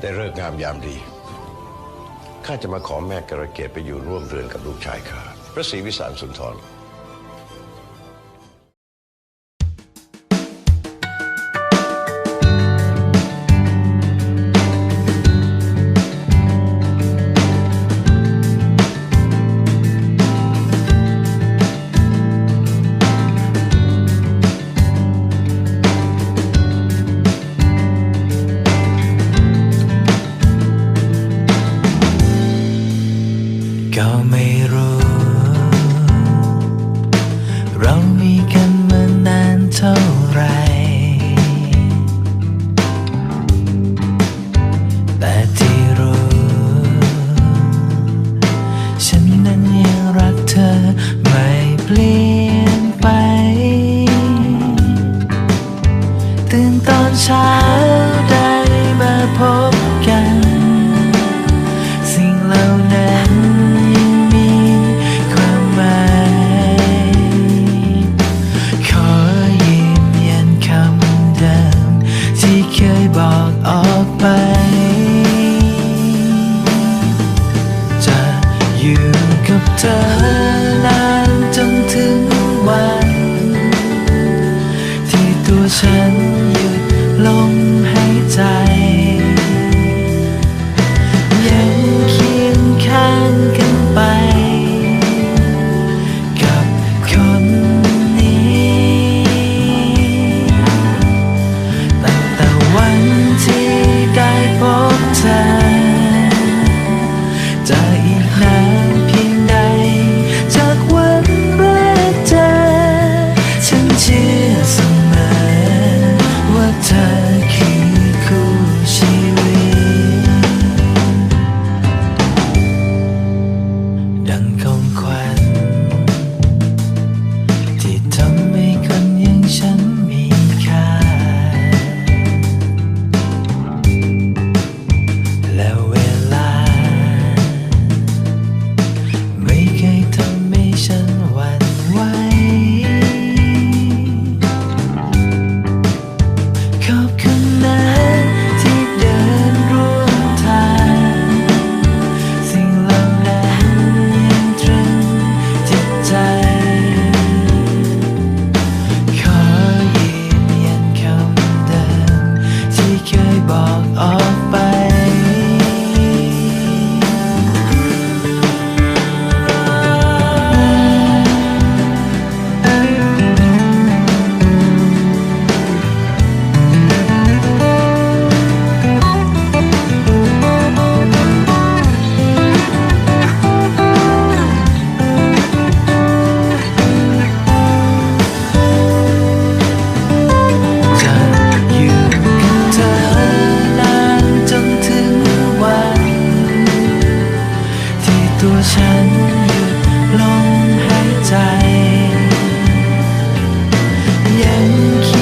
ได้เลิกงามยามดีข้าจะมาขอแม่กระเกตไปอยู่ร่วมเรือนกับลูกชายข้าพระศรีวิสารสุนทร ก็ไม่รู้ เรามีกันมานานเท่าไร แต่ที่รู้ ฉันนั้นยังรักเธอไม่เปลี่ยนไป ตื่นตอนเช้าได้มา ออกไป จะอยู่กับเธอนานจนถึงวัน ที่ตัวฉันหยุดลง ง ตัวฉันหยุดลมหายใจยังคิด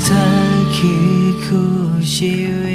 เธอคือคู่ชีวิต